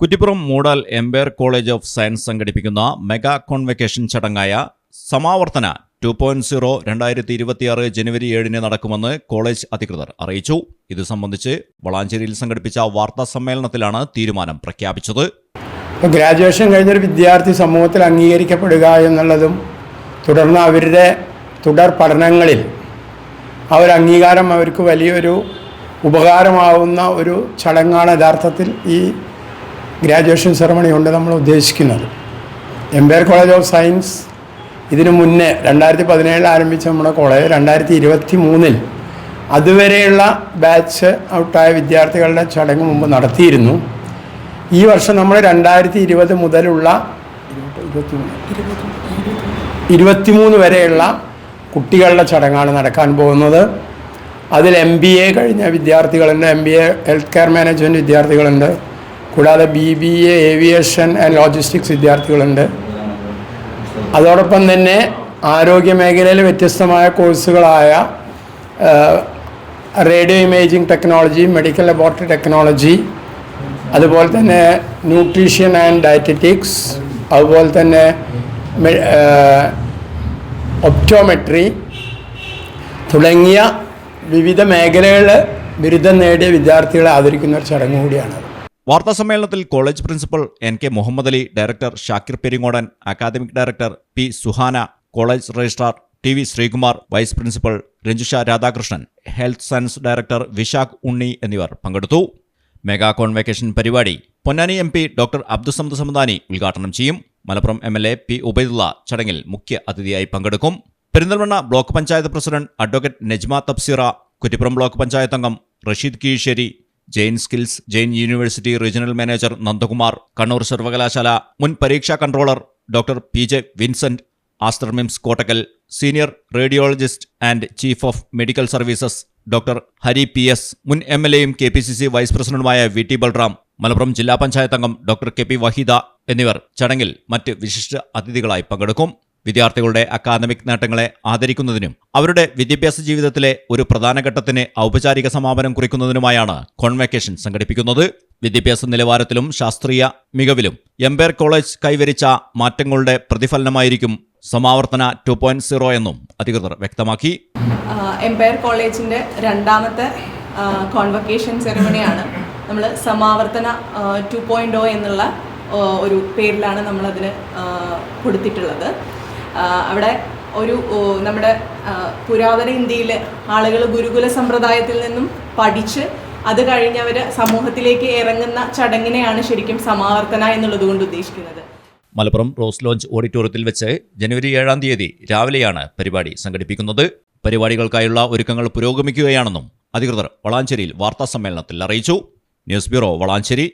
Kuttippuram Moodal Empire college of science സംഘടിപ്പിക്കുന്ന mega convocation ചടങ്ങായ സമാവർത്തന two point zero രണ്ടായിരത്തി ഇരുപത്തിയാറ് ജനുവരി ഏഴിന് നടക്കുമെന്ന് കോളേജ് അധികൃതർ അറിയിച്ചു. ഇത് സംബന്ധിച്ച് വളാഞ്ചേരിയിൽ സംഘടിപ്പിച്ച വാർത്താ സമ്മേളനത്തിലാണ് തീരുമാനം പ്രഖ്യാപിച്ചത്. ഗ്രാജുവേഷൻ കഴിഞ്ഞൊരു വിദ്യാർത്ഥി സമൂഹത്തിൽ അംഗീകരിക്കപ്പെടുക എന്നുള്ളതും തുടർന്ന് അവരുടെ തുടർ പഠനങ്ങളിൽ ആ ഒരു അംഗീകാരം അവർക്ക് വലിയൊരു ഉപകാരമാവുന്ന ഒരു ചടങ്ങാണ് യഥാർത്ഥത്തിൽ ഈ ഗ്രാജുവേഷൻ സെറമണി കൊണ്ട് നമ്മൾ ഉദ്ദേശിക്കുന്നത്. എംപയർ കോളേജ് ഓഫ് സയൻസ് ഇതിനു മുന്നേ രണ്ടായിരത്തി പതിനേഴിൽ ആരംഭിച്ച നമ്മുടെ കോളേജ് രണ്ടായിരത്തി ഇരുപത്തി മൂന്നിൽ അതുവരെയുള്ള ബാച്ച് ഔട്ടായ വിദ്യാർത്ഥികളുടെ ചടങ്ങ് മുമ്പ് നടത്തിയിരുന്നു. ഈ വർഷം നമ്മൾ രണ്ടായിരത്തി ഇരുപത് മുതലുള്ള ഇരുപത്തിമൂന്ന് വരെയുള്ള കുട്ടികളുടെ ചടങ്ങാണ് നടക്കാൻ പോകുന്നത്. അതിൽ എം ബി എ കഴിഞ്ഞ വിദ്യാർത്ഥികളുണ്ട് M B A health care management വിദ്യാർത്ഥികളുണ്ട്. കൂടാതെ B B A aviation and logistics വിദ്യാർത്ഥികളുണ്ട്. അതോടൊപ്പം തന്നെ ആരോഗ്യ മേഖലയിൽ വ്യത്യസ്തമായ കോഴ്സുകളായ radio imaging technology medical laboratory technology അതുപോലെ തന്നെ ന്യൂട്രീഷ്യൻ ആൻഡ് ഡയറ്ററ്റിക്സ് അതുപോലെ തന്നെ ഒപ്റ്റോമെട്രി തുടങ്ങിയ വിവിധ മേഖലകളിൽ ബിരുദം നേടിയ വിദ്യാർത്ഥികളെ ആദരിക്കുന്ന ഒരു ചടങ്ങ് കൂടിയാണ് വാർത്താ സമ്മേളനത്തിൽ college principal N K Muhammad Ali director Shakir Peringodan academic director P Suhana college registrar T V Sreekumar vice principal Ranjusha Radhakrishnan health science director Vishakh Unni എന്നിവർ പങ്കെടുത്തു. മെഗാ കോൺവെക്കേഷൻ പരിപാടി Ponnani M P doctor Abdussamad Samadani ഉദ്ഘാടനം ചെയ്യും. Malappuram M L A P Ubaidulla ചടങ്ങിൽ മുഖ്യ അതിഥിയായി പങ്കെടുക്കും. Perinthalmanna block panchayat president advocate Najma Tabsira Kuttippuram block panchayat അംഗം Rasheed Keezhisseri Jain skills Jain university regional manager Nandakumar Kannur സർവകലാശാല മുൻ പരീക്ഷാ controller doctor P J Vincent Aster Kottakkal senior radiologist and chief of medical services doctor Hari P S മുൻ M L എയും K P C C vice പ്രസിഡന്റുമായ V T Balram Malappuram ജില്ലാ പഞ്ചായത്ത് അംഗം doctor K P Waheeda എന്നിവർ ചടങ്ങിൽ മറ്റ് വിശിഷ്ട അതിഥികളായി പങ്കെടുക്കും. വിദ്യാർത്ഥികളുടെ അക്കാദമിക് നേട്ടങ്ങളെ ആദരിക്കുന്നതിനും അവരുടെ വിദ്യാഭ്യാസ ജീവിതത്തിലെ ഒരു പ്രധാന ഘട്ടത്തിന് ഔപചാരിക സമാപനം കുറിക്കുന്നതിനുമായാണ് കോൺവെക്കേഷൻ സംഘടിപ്പിക്കുന്നത്. വിദ്യാഭ്യാസ നിലവാരത്തിലും ശാസ്ത്രീയ മികവിലും എംപയർ കോളേജ് കൈവരിച്ച മാറ്റങ്ങളുടെ പ്രതിഫലനമായിരിക്കും സമാവർത്തന ടു പോയിന്റ് സീറോ എന്നും അധികൃതർ വ്യക്തമാക്കി. എംപയർ കോളേജിന്റെ രണ്ടാമത്തെ കോൺവക്കേഷൻ സെറിമണിയാണ് നമ്മൾ സമാവർത്തന ടു പോയിന്റ് ഒ എന്നുള്ള ഒരു പേരിലാണ് നമ്മളതിന് കൊടുത്തിട്ടുള്ളത്. അവിടെ ഒരു നമ്മുടെ പുരാതന ഇന്ത്യയിൽ ആളുകൾ ഗുരുകുല സമ്പ്രദായത്തിൽ നിന്നും പഠിച്ച് അത് കഴിഞ്ഞവർ സമൂഹത്തിലേക്ക് ഇറങ്ങുന്ന ചടങ്ങിനെയാണ് ശരിക്കും സമാവർത്തന എന്നുള്ളത് കൊണ്ട് ഉദ്ദേശിക്കുന്നത്. മലപ്പുറം റോസ് ലോഞ്ച് ഓഡിറ്റോറിയത്തിൽ വെച്ച് ജനുവരി ഏഴാം തീയതി രാവിലെയാണ് പരിപാടി സംഘടിപ്പിക്കുന്നത്. പരിപാടികൾക്കായുള്ള ഒരുക്കങ്ങൾ പുരോഗമിക്കുകയാണെന്നും അധികൃതർ വളാഞ്ചേരിയിൽ വാർത്താ സമ്മേളനത്തിൽ അറിയിച്ചു. News bureau Valanchery.